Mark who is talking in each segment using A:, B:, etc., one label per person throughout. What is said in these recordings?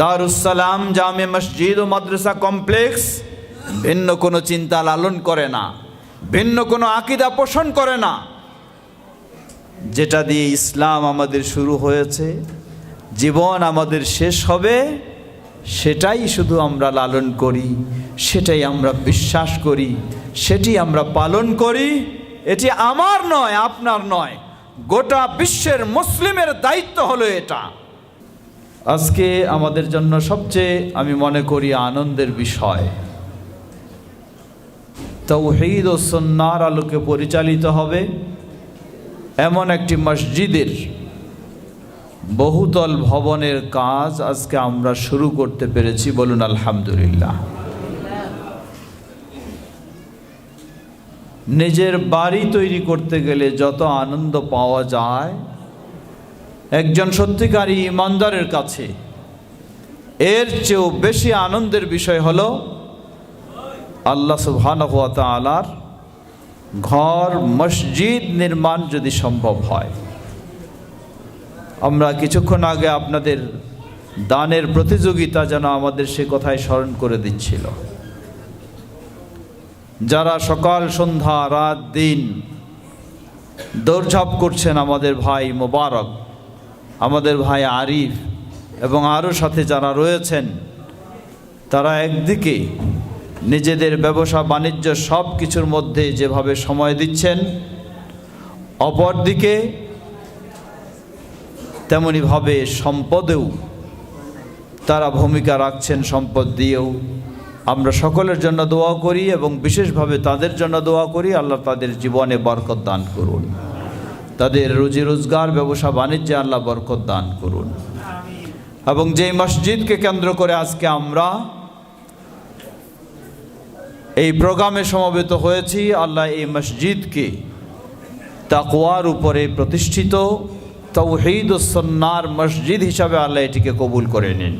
A: দারুসালাম জামে মসজিদ ও মাদ্রাসা কমপ্লেক্স ভিন্ন কোনো চিন্তা লালন করে না, ভিন্ন কোনো আকিদা পোষণ করে না। যেটা দিয়ে ইসলাম আমাদের শুরু হয়েছে, জীবন আমাদের শেষ হবে, সেটাই শুধু আমরা লালন করি, সেটাই আমরা বিশ্বাস করি, সেটি আমরা পালন করি, এটি আমার নয়, আপনার নয়, গোটা বিশ্বের মুসলিমের দায়িত্ব হলো এটা। আজকে আমাদের জন্য সবচেয়ে আমি মনে করি আনন্দের বিষয়। তৌহিদ ও সন্ন্যার আলোকে পরিচালিত হবে এমন একটি মসজিদের বহুতল ভবনের কাজ আজকে আমরা শুরু করতে পেরেছি, বলুন আলহামদুলিল্লাহ। নিজের বাড়ি তৈরি করতে গেলে যত আনন্দ পাওয়া যায় একজন সত্যিকারী ইমানদারের কাছে। এর চেয়েও বেশি আনন্দের বিষয় হল, আল্লাহ তাআলার ঘর, মসজিদ নির্মাণ যদি সম্ভব হয়। আমরা কিছুক্ষণ আগে আপনাদের দানের প্রতিযোগিতা যেন আমাদের সে কথায় স্মরণ করে দিচ্ছিল। যারা সকাল, সন্ধ্যা, রাত, দিন দৌড়ঝাঁপ করছেন আমাদের ভাই মোবারক আমাদের ভাই আরিফ এবং আরও সাথে যারা রয়েছেন, তারা একদিকে নিজেদের ব্যবসা, বাণিজ্য সব কিছুর মধ্যে যেভাবে সময় দিচ্ছেন, অপরদিকে তেমনিভাবে সম্পদেও তারা ভূমিকা রাখছেন, সম্পদ দিয়েও। আমরা সকলের জন্য দোয়া করি এবং বিশেষভাবে তাদের জন্য দোয়া করি। আল্লাহ তাদের জীবনে বরকত দান করুন। তাদের রুজি রোজগার ব্যবসা বাণিজ্যে আল্লাহ বরকত দান করুন। এবং যেই মসজিদকে কেন্দ্র করে আজকে আমরা এই প্রোগ্রামে সমবেত হয়েছি আল্লাহ এই মসজিদকে তাকওয়ার উপরে প্রতিষ্ঠিত তৌহিদ ও সন্ন্যার মসজিদ হিসাবে আল্লাহ এটিকে কবুল করে নিন।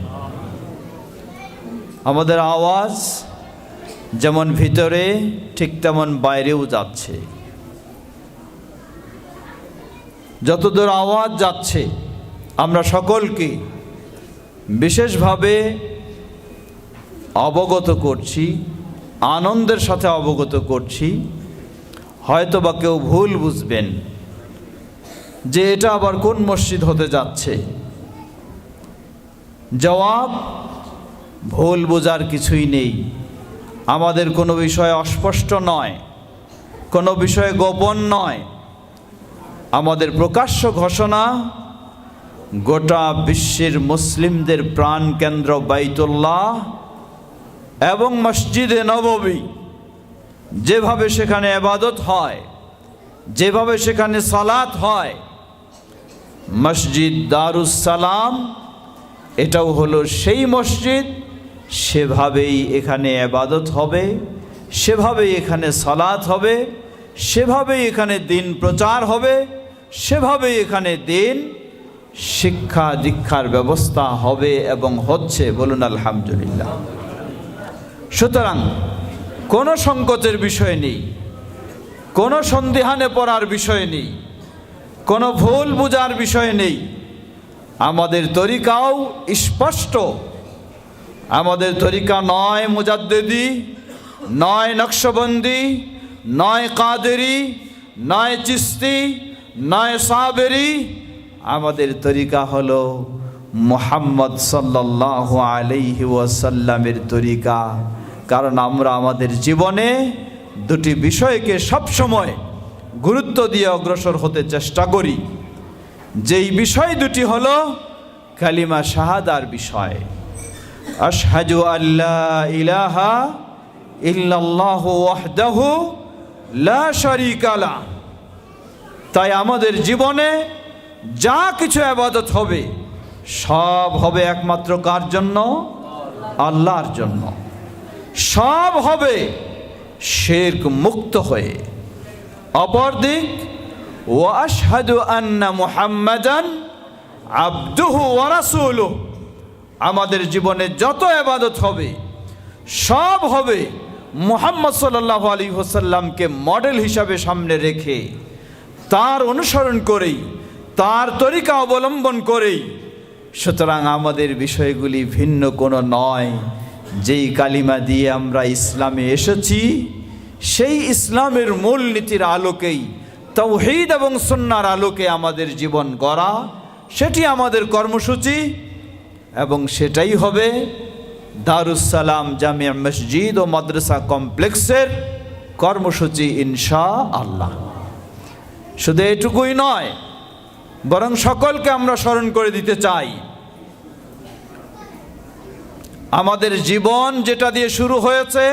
A: আমাদের আওয়াজ যেমন ভিতরে ঠিক তেমন বাইরেও যাচ্ছে। যতদূর আওয়াজ যাচ্ছে, আমরা সকলকে বিশেষভাবে অবগত করছি, আনন্দের সাথে অবগত করছি। হয়তো বা কেউ ভুল বুঝবেন যে এটা আবার কোন মসজিদ হতে যাচ্ছে। জবাব, ভুল বোঝার কিছুই নেই। আমাদের কোনো বিষয় অস্পষ্ট নয়, কোনো বিষয়ে গোপন নয়। আমাদের প্রকাশ্য ঘোষণা, গোটা বিশ্বের মুসলিমদের প্রাণ কেন্দ্র বাইতুল্লাহ এবং মসজিদে নববী। যেভাবে সেখানে আবাদত হয়, যেভাবে সেখানে সালাত হয়, মসজিদ দারুসালাম এটাও হলো সেই মসজিদ, সেভাবেই এখানে আবাদত হবে, সেভাবেই এখানে সালাত হবে, সেভাবেই এখানে দিন প্রচার হবে। সেভাবেই এখানে দিন শিক্ষা দীক্ষার ব্যবস্থা হবে এবং হচ্ছে, বলুন আলহামদুলিল্লাহ। সুতরাং কোনো সংকোচের বিষয় নেই, কোনো সন্দেহানে পড়ার বিষয় নেই, কোনো ভুল বোঝার বিষয় নেই। আমাদের তরিকাও স্পষ্ট। আমাদের তরিকা নয় মুজাদ্দেদি, নয় নকশবন্দি, নয় কাদেরি, নয় চিস্তি নয় সাবেরি, আমাদের তরিকা হলো মোহাম্মদ সাল্লাহ আলাইহি ওয়াসাল্লামের তরিকা। কারণ আমরা আমাদের জীবনে দুটি বিষয়কে সবসময় গুরুত্ব দিয়ে অগ্রসর হতে চেষ্টা করি। যেই বিষয় দুটি হলো কালিমা শাহাদার বিষয়। আশহাজু আল্লাহ ইলাহা ইল্লাল্লাহু ওয়াহদাহু লা শারীকা তাই আমাদের জীবনে যা কিছু আবাদত হবে, সব হবে একমাত্র কার জন্য? আল্লাহর জন্য। সব হবে শেরক মুক্ত হয়ে। অপর দিক ও আন্না মুহাম্মাদান আমাদের জীবনে যত আবাদত হবে, সব হবে মুহাম্মদ সাল্লাল্লাহু আলাইহি ওয়াসাল্লামকে মডেল হিসাবে সামনে রেখে তার অনুসরণ করেই তার তরিকা অবলম্বন করেই সুতরাং আমাদের বিষয়গুলি ভিন্ন কোনো নয়। যেই কালিমা দিয়ে আমরা ইসলামে এসেছি, সেই ইসলামের মূল নীতির আলোকেই, তৌহিদ এবং সন্ন্যার আলোকে আমাদের জীবন গড়া। সেটি আমাদের কর্মসূচি এবং সেটাই হবে দারুসালাম জামিয়া মসজিদ ও মাদ্রাসা কমপ্লেক্সের কর্মসূচি ইনশা আল্লাহ। শুধু এটুকুই নয়, বরং সকলকে আমরা স্মরণ করে দিতে চাই। আমাদের জীবন যেটা দিয়ে শুরু হয়েছে,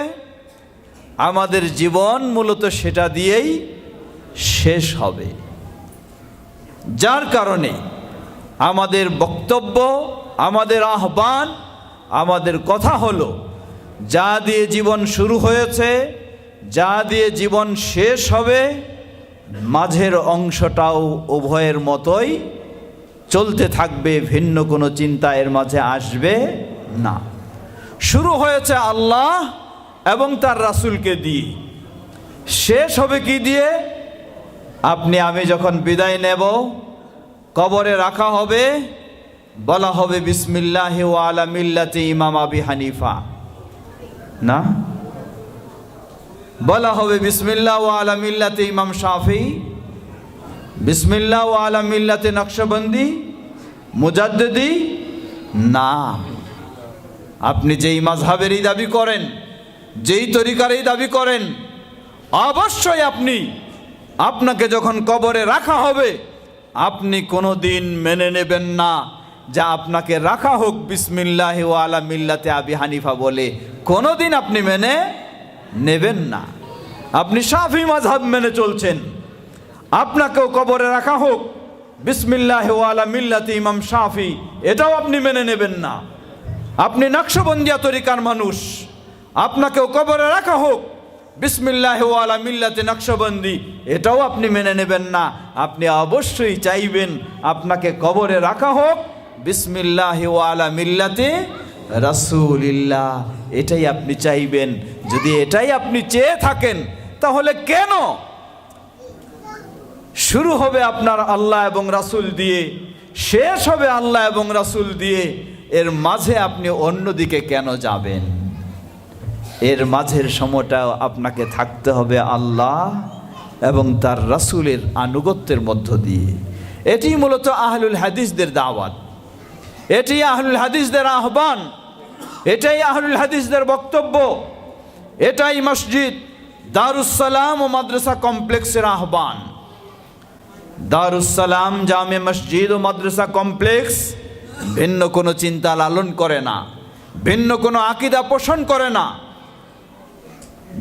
A: আমাদের জীবন মূলত সেটা দিয়েই শেষ হবে। যার কারণে আমাদের বক্তব্য, আমাদের আহ্বান, আমাদের কথা হলো, যা দিয়ে জীবন শুরু হয়েছে, যা দিয়ে জীবন শেষ হবে মাঝের অংশটাও উভয়ের মতোই চলতে থাকবে, ভিন্ন কোনো চিন্তা এর মাঝে আসবে না। শুরু হয়েছে আল্লাহ এবং তার রাসূলকে দিয়ে। শেষ হবে কি দিয়ে? আপনি, আমি যখন বিদায় নেব, কবরে রাখা হবে, বলা হবে, বিসমিল্লাহ আলা মিল্লাতে ইমাম আবি হানিফা। না? বলা হবে বিসমিল্লাহ ও আলা মিল্লাতে ইমাম শাফি, বিসমিল্লাহ ও আলা মিল্লাতে নকশবন্দি মুজাদ্দি না। আপনি যেই মাঝহাবেরই দাবি করেন, যেই তরিকারই দাবি করেন, অবশ্যই আপনি, আপনাকে যখন কবরে রাখা হবে, আপনি কোনো দিন মেনে নেবেন না যা আপনাকে রাখা হোক বিসমিল্লাহ ও মিল্লাতে আবি হানিফা বলে। কোনো দিন আপনি মেনে নেবেন না। আপনি সাফি মাঝহাব মেনে চলছেন। আপনাকেও কবরে রাখা হোক। বিসমিল্লাহ আলা মিল্লাতে ইমাম শাফি, এটাও আপনি মেনে নেবেন না। আপনি নকশবন্দিয়া তরিকার মানুষ। আপনাকেও কবরে রাখা হোক। বিসমিল্লাহ আলা মিল্লাতে নকশবন্দি, এটাও আপনি মেনে নেবেন না। আপনি অবশ্যই চাইবেন আপনাকে কবরে রাখা হোক। বিসমিল্লাহ আলা মিল্লাতে রাসূলিল্লাহ, এটাই আপনি চাইবেন। যদি এটাই আপনি চেয়ে থাকেন, তাহলে কেন? শুরু হবে আপনার আল্লাহ এবং রাসূল দিয়ে, শেষ হবে আল্লাহ এবং রাসূল দিয়ে, এর মাঝে আপনি অন্যদিকে কেন যাবেন? এর মাঝের সময়টা আপনাকে থাকতে হবে আল্লাহ এবং তার রাসূলের আনুগত্যের মধ্য দিয়ে। এটি মূলত আহলুল হাদিসদের দাওয়াত। এটি আহলুল হাদিসদের আহ্বান। এটাই আহলুল হাদিসদের বক্তব্য। এটাই মসজিদ। দারুসালাম ও মাদ্রাসা কমপ্লেক্সের আহ্বান। দারুসালাম জামে মসজিদ ও মাদ্রাসা কমপ্লেক্স ভিন্ন কোনো চিন্তা লালন করে না, ভিন্ন কোনো আকিদা পোষণ করে না।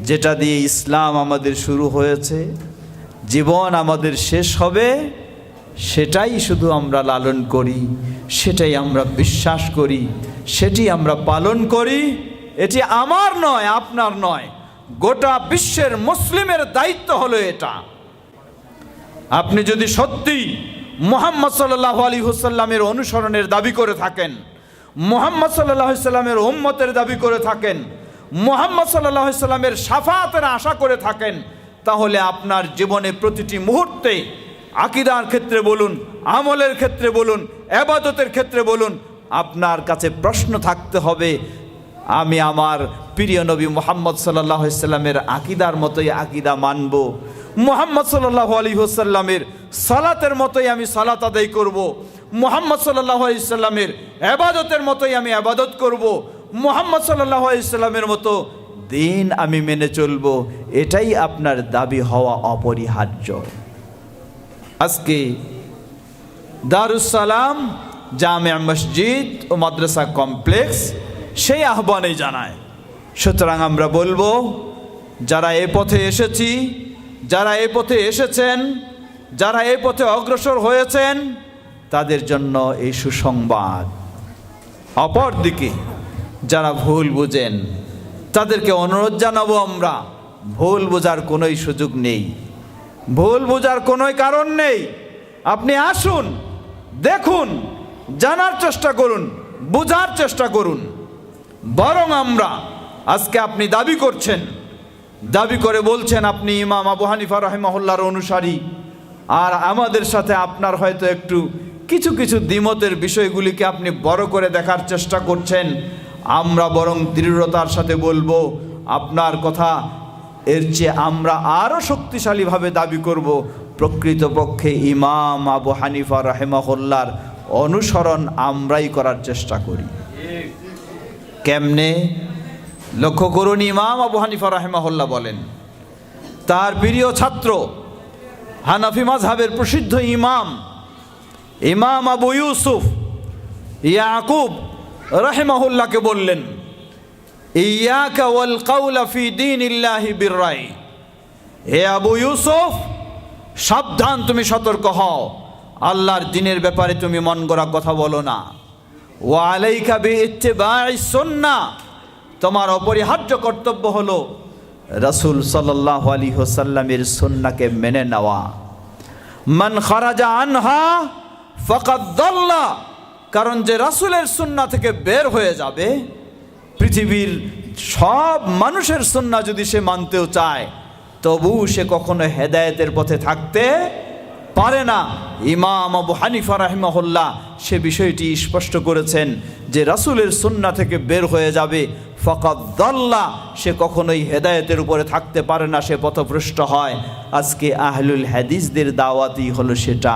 A: যেটা দিয়ে ইসলাম আমাদের শুরু হয়েছে, জীবন আমাদের শেষ হবে সেটাই শুধু আমরা লালন করি, সেটাই আমরা বিশ্বাস করি, সেটি আমরা পালন করি, এটি আমার নয়, আপনার নয়। গোটা বিশ্বের মুসলিমের দায়িত্ব হলো এটা। আপনি যদি সত্যি মোহাম্মদ সাল্লাহ আলী হুসাল্লামের অনুসরণের দাবি করে থাকেন, মোহাম্মদ সাল্লাহ সাল্লামের উম্মতের দাবি করে থাকেন, মোহাম্মদ সাল্লাহ সাল্লামের সাফাতের আশা করে থাকেন, তাহলে আপনার জীবনে প্রতিটি মুহূর্তে আকিদার ক্ষেত্রে বলুন, আমলের ক্ষেত্রে বলুন এবাদতের ক্ষেত্রে বলুন, আপনার কাছে প্রশ্ন থাকতে হবে, আমি আমার প্রিয় নবী মোহাম্মদ সাল্লাহ সাল্লামের আকিদার মতোই আকিদা মানব মোহাম্মদ সাল্লাহ আলী হোসাল্লামের সালাতের মতোই আমি সালাত আদায় করব। মোহাম্মদ সাল্লাহ আলাইসাল্লামের আবাদতের মতোই আমি আবাদত করব। মোহাম্মদ সাল্লাহ আলাইসাল্লামের মতো দিন আমি মেনে চলব এটাই আপনার দাবি হওয়া অপরিহার্য আজকে দারুসালাম জামে মসজিদ ও মাদ্রাসা কমপ্লেক্স সেই আহ্বানে জানায়। সুতরাং আমরা বলব, যারা এ পথে এসেছি, যারা এ পথে এসেছেন, যারা এ পথে অগ্রসর হয়েছেন, তাদের জন্য এই সুসংবাদ। অপরদিকে, যারা ভুল বুঝেন, তাদেরকে অনুরোধ জানাব আমরা, ভুল বোঝার কোনোই সুযোগ নেই। ভুল বোঝার কোনোই কারণ নেই। আপনি আসুন, দেখুন, জানার চেষ্টা করুন, বোঝার চেষ্টা করুন। বরং আমরা আজকে আপনি দাবি করছেন। দাবি করে বলছেন আপনি ইমাম আবু হানিফা রহেমহল্লার অনুসারী। আর আমাদের সাথে আপনার হয়তো একটু কিছু কিছু দ্বিমতের বিষয়গুলিকে আপনি বড় করে দেখার চেষ্টা করছেন। আমরা বরং দৃঢ়তার সাথে বলব, আপনার কথা এর চেয়ে আমরা আরও শক্তিশালীভাবে দাবি করব, প্রকৃতপক্ষে ইমাম আবু হানিফা রাহেমাহুল্লার অনুসরণ আমরাই করার চেষ্টা করি। কেমনে? লক্ষ্য করুন, ইমাম আবু হানিফা রাহেমাহুল্লাহ বলেন, তার প্রিয় ছাত্র, হানাফি মাজহাবের প্রসিদ্ধ ইমাম ইমাম আবু ইউসুফ ইয়াকুব রাহেমাহুল্লাহকে বললেন ইয়াকা ওয়াল কাউলা ফি দীনিল্লাহি বিররাই হে আবু ইউসুফ সাবধান তুমি সতর্ক হও। আল্লাহর দিনের ব্যাপারে তুমি মন গড়া কথা বলো না। ও আলাইকা বি ইত্তিবাই সুন্নাহ তোমার অপরিহার্য কর্তব্য হলো রাসূল সাল্লাল্লাহু আলাইহি ওয়াসাল্লামের সুন্নাহকে মেনে নেওয়া। মান খারাজা আনহা ফাকাদ দাল্লা কারণ যে রাসূলের সুন্নাহ থেকে বের হয়ে যাবে পৃথিবীর সব মানুষের সুন্না যদি সে মানতেও চায়, তবু সে কখনো হেদায়েতের পথে থাকতে পারে না। ইমাম আবু হানিফা রাহিমাহুল্লাহ সে বিষয়টি স্পষ্ট করেছেন যে রাসূলের সুন্না থেকে বের হয়ে যাবে। ফকাত দল্লা, সে কখনোই হেদায়েতের উপরে থাকতে পারে না, সে পথভ্রষ্ট হয়। আজকে আহলুল হাদিসদের দাওয়াতই হলো সেটা,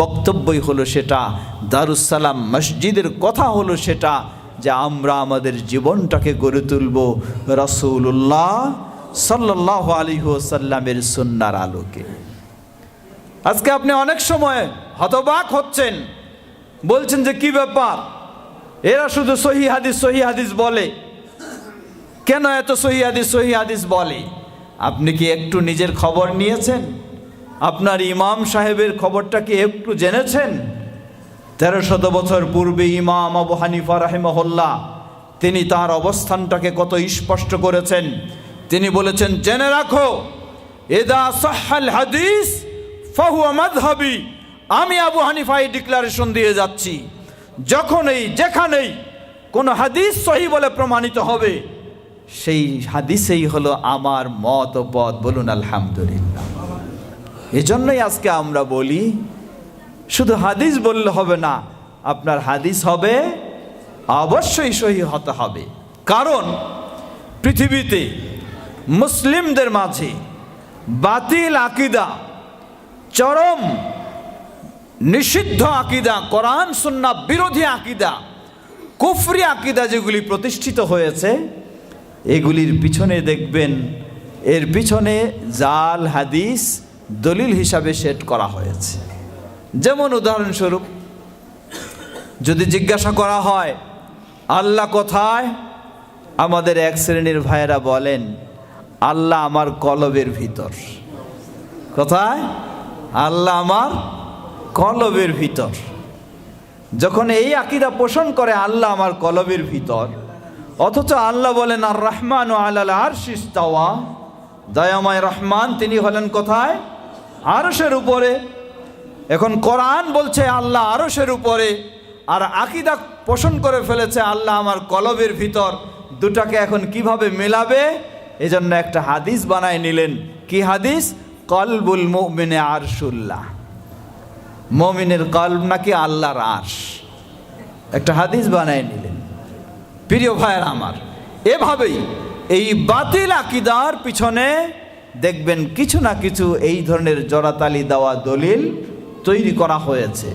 A: বক্তব্যই হলো সেটা দারুসালাম মসজিদের কথা হলো সেটা যে আমরা আমাদের জীবনটাকে গড়ে তুলব রসুল্লাহ সাল্লাহ আলিহাসাল্লামের সুন্নার আলোকে। আজকে আপনি অনেক সময় হতবাক হচ্ছেন, বলছেন যে কি ব্যাপার? এরা শুধু সহি হাদিস সহি হাদিস বলে। কেন এত সহি হাদিস সহি হাদিস বলে? আপনি কি একটু নিজের খবর নিয়েছেন? আপনার ইমাম সাহেবের খবরটা কি একটু জেনেছেন? তেরো শত বছর পূর্বে ইমাম আবু হানিফা রাহেমহল্লা তিনি তার অবস্থানটাকে কত স্পষ্ট করেছেন। তিনি বলেছেন, জেনে রাখো এদা সাহাল হাদিস, ফাহুয়া আমি আবু হানিফা এই ডিক্লারেশন দিয়ে যাচ্ছি। যখনই যেখানেই কোনো হাদিস সহি বলে প্রমাণিত হবে, সেই হাদিসেই হলো আমার মত পথ বলুন, আলহামদুলিল্লাহ। এজন্যই আজকে আমরা বলি শুধু হাদিস বললে হবে না, আপনার হাদিস হবে, অবশ্যই সহি হতে হবে। কারণ পৃথিবীতে মুসলিমদের মাঝে বাতিল আকিদা, চরম নিষিদ্ধ আকিদা, কোরআন সুন্না বিরোধী আকিদা, কুফরি আকিদা যেগুলি প্রতিষ্ঠিত হয়েছে, এগুলির পিছনে দেখবেন, এর পিছনে জাল, হাদিস, দলিল হিসাবে সেট করা হয়েছে। যেমন উদাহরণস্বরূপ, যদি জিজ্ঞাসা করা হয়, আল্লাহ কোথায়? আমাদের এক শ্রেণির ভাইয়েরা বলেন, আল্লাহ আমার কলবের ভিতর। কোথায়? আল্লাহ আমার কলবের ভিতর। যখন এই আকিদা পোষণ করে, আল্লাহ আমার কলবের ভিতর। অথচ আল্লাহ বলেন আর রহমান ও আল্লাহ আর শিস্তাওয়া দয়াময় রহমান, তিনি হলেন কোথায়? আরসের উপরে। এখন কোরআন বলছে আল্লাহ আরসের উপরে, আর আকিদা পোষণ করে ফেলেছে আল্লাহ আমার কলবের ভিতর। দুটাকে এখন কীভাবে মেলাবে? এজন্য একটা হাদিস বানায় নিলেন। কি হাদিস? কলবুল মুমিনে আরশুল্লাহ। মমিনের কলব নাকি আল্লাহর আশ একটা হাদিস বানায় নিলেন। প্রিয় ভাইয়ের আমার, এভাবেই এই বাতিল আকিদার পিছনে দেখবেন কিছু না কিছু এই ধরনের জড়াতালি দেওয়া দলিল তৈরি করা হয়েছে।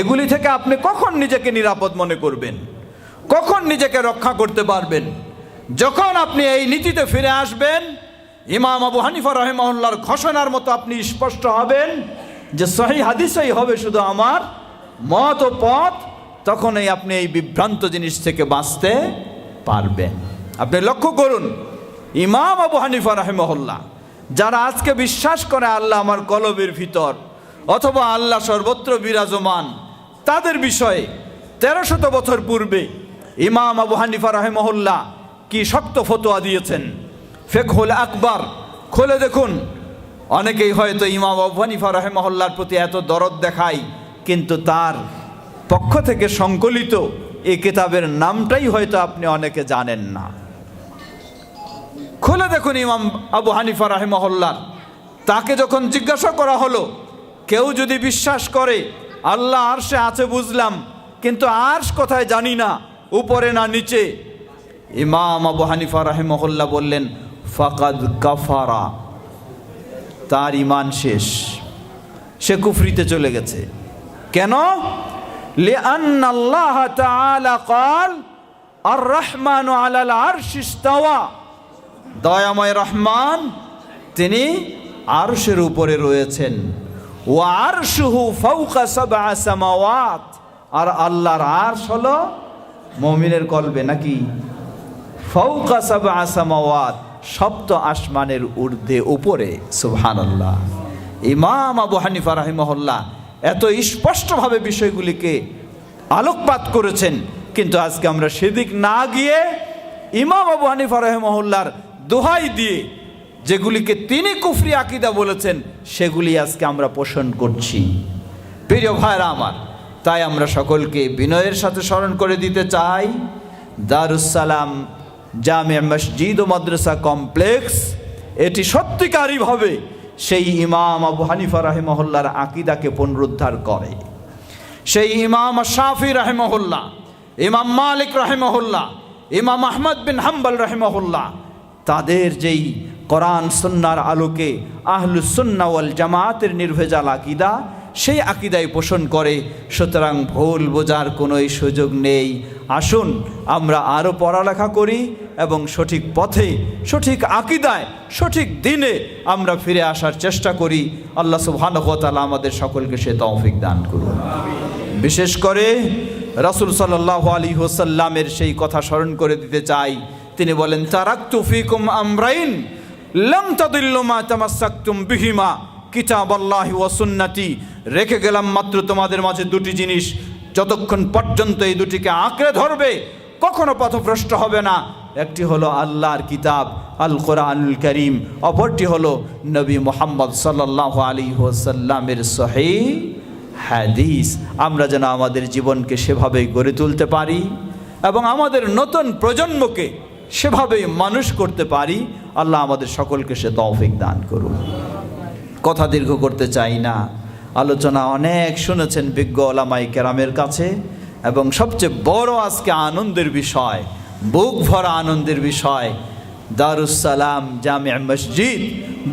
A: এগুলি থেকে আপনি কখন নিজেকে নিরাপদ মনে করবেন? কখন নিজেকে রক্ষা করতে পারবেন? যখন আপনি এই নীতিতে ফিরে আসবেন, ইমাম আবু হানিফা রহেমহল্লার ঘোষণার মতো আপনি স্পষ্ট হবেন যে সহি হাদিসই হবে শুধু আমার মত ও পথ, তখনই আপনি এই বিভ্রান্ত জিনিস থেকে বাঁচতে পারবেন। আপনি লক্ষ্য করুন, ইমাম আবু হানিফা রহেমহল্লা যারা আজকে বিশ্বাস করে আল্লাহ আমার কলবের ভিতর অথবা আল্লাহ সর্বত্র বিরাজমান। তাদের বিষয়ে তেরো শত বছর পূর্বে ইমাম আবু হানিফা রহেমহল্লা কি শক্ত ফতোয়া দিয়েছেন? ফেকহুল আকবর। খোলে দেখুন। অনেকেই হয়তো ইমাম আবু হানিফা রহেমহল্লার প্রতি এত দরদ দেখায়, কিন্তু তার পক্ষ থেকে সংকলিত এই কিতাবের নামটাই হয়তো আপনি অনেকে জানেন না। খুলে দেখুন ইমাম আবু হানিফা রাহেমহল্লার তাকে যখন জিজ্ঞাসা করা হলো কেউ যদি বিশ্বাস করে, আল্লাহ আরশে আছে বুঝলাম, কিন্তু আরশ কোথায় জানি না, উপরে না নিচে। ইমাম আবু হানিফা রাহেমহল্লা বললেন, ফাকাদ কাফারা। তার ইমান শেষ। সে কুফরিতে চলে গেছে। কেন? আল্লাহ কাল আর রহমান আলাল আর দয়াময় রহমান, তিনি আরশের উপরে রয়েছেন। আর আল্লাহর আরশ হলো মুমিনের কলবে নাকি? সামাওয়াত, সপ্ত আসমানের ঊর্ধ্বে, উপরে। সুবহানাল্লাহ। ইমাম আবু হানিফা রাহিমহল্লা এত স্পষ্টভাবে বিষয়গুলিকে আলোকপাত করেছেন, কিন্তু আজকে আমরা সেদিক না গিয়ে ইমাম আবু হানিফা রহমহল্লার দোহাই দিয়ে যেগুলিকে তিনি কুফরি আকিদা বলেছেন, সেগুলি আজকে আমরা পোষণ করছি। প্রিয় ভাইরা আমার, তাই আমরা সকলকে বিনয়ের সাথে স্মরণ করে দিতে চাই। দারুসালাম জামে মসজিদ ও মাদ্রাসা কমপ্লেক্স, এটি সত্যিকারীভাবে সেই ইমাম আবু হানিফা রাহেমহল্লার আকিদাকে পুনরুদ্ধার করে। সেই ইমাম শাফি রাহেমহল্লা ইমাম মালিক রাহেমহল্লা ইমাম আহমদ বিন হাম্বল রাহেমহল্লা তাদের যেই কোরআন সুন্নার আলোকে আহলুসুন্না ওয়াল জামাতের নির্ভেজাল আকিদা, সেই আকিদায় পোষণ করে। সুতরাং ভুল বোঝার কোনোই সুযোগ নেই। আসুন, আমরা আরও পড়ালেখা করি এবং সঠিক পথে, সঠিক আকিদায়, সঠিক দিনে আমরা ফিরে আসার চেষ্টা করি। আল্লাহ সুবহানহতালা আমাদের সকলকে সে তৌফিক দান করুন। বিশেষ করে রাসুল সাল্লাহ আলী হোসাল্লামের সেই কথা স্মরণ করে দিতে চাই। তিনি বলেন, তারাক্তু ফিকুম আমরাইন। লাম তাদিল্লু মা তামাসসাকতুম বিহিমা, কিতাবাল্লাহি ওয়া সুন্নতি। রেখে গেলাম মাত্র তোমাদের মাঝে দুটি জিনিস। যতক্ষণ পর্যন্ত এই দুটিকে আঁকড়ে ধরবে, কখনো পথভ্রষ্ট হবে না। একটি হলো আল্লাহর কিতাব আল কোরআনুল করিম। অপরটি হলো নবী মোহাম্মদ সাল্লাহ আলী হোসাল্লামের সহি হাদিস। আমরা যেন আমাদের জীবনকে সেভাবেই গড়ে তুলতে পারি এবং আমাদের নতুন প্রজন্মকে সেভাবেই মানুষ করতে পারি, আল্লাহ আমাদের সকলকে সে তৌফিক দান করুন। কথা দীর্ঘ করতে চাই না। আলোচনা অনেক শুনেছেন বিজ্ঞ ওলামাই কেরামের কাছে, এবং সবচেয়ে বড় আজকে আনন্দের বিষয়, বুক ভরা আনন্দের বিষয় দারুসালাম জামিয়া মসজিদ,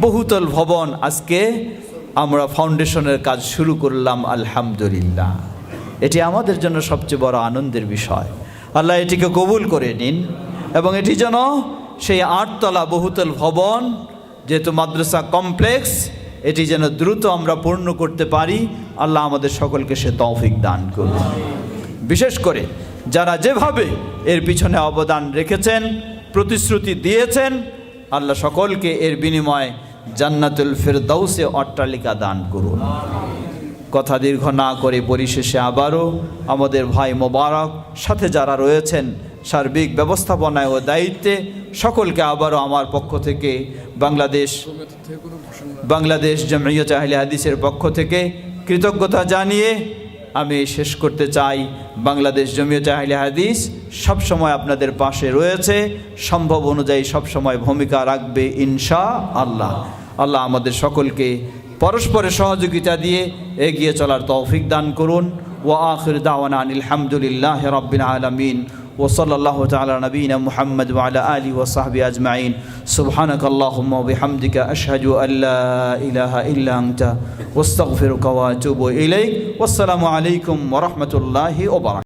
A: বহুতল ভবন। আজকে আমরা ফাউন্ডেশনের কাজ শুরু করলাম, আলহামদুলিল্লাহ। এটি আমাদের জন্য সবচেয়ে বড় আনন্দের বিষয়। আল্লাহ এটিকে কবুল করে নিন। এবং এটি যেন সেই আটতলা বহুতল ভবন, যেহেতু মাদ্রাসা কমপ্লেক্স, এটি যেন দ্রুত আমরা পূর্ণ করতে পারি। আল্লাহ আমাদের সকলকে সে তৌফিক দান করুন। বিশেষ করে যারা যেভাবে এর পিছনে অবদান রেখেছেন, প্রতিশ্রুতি দিয়েছেন, আল্লাহ সকলকে এর বিনিময়ে জান্নাতুল ফেরদৌসে অট্টালিকা দান করুন। কথা দীর্ঘ না করে পরিশেষে আবারও আমাদের ভাই মোবারক, সাথে যারা রয়েছেন সার্বিক ব্যবস্থাপনায় ও দায়িত্বে সকলকে আবারও আমার পক্ষ থেকে বাংলাদেশ বাংলাদেশ জমিয়ত আহলে হাদিসের পক্ষ থেকে কৃতজ্ঞতা জানিয়ে আমি শেষ করতে চাই। বাংলাদেশ জমিয়ত আহলে হাদিস সবসময় আপনাদের পাশে রয়েছে। সম্ভব অনুযায়ী সবসময় ভূমিকা রাখবে ইনশা আল্লাহ আল্লাহ আমাদের সকলকে পরস্পরের সহযোগিতা দিয়ে এগিয়ে চলার তৌফিক দান করুন। ও আখির দাওয়ানা আলহামদুলিল্লাহ রব্বিন আলমিন। وصلى الله تعالى على نبينا محمد وعلى آله وصحبه أجمعين. سبحانك اللهم وبحمدك أشهد أن لا إله إلا أنت واستغفرك وأتوب إليك. والسلام عليكم ورحمة الله وبركاته.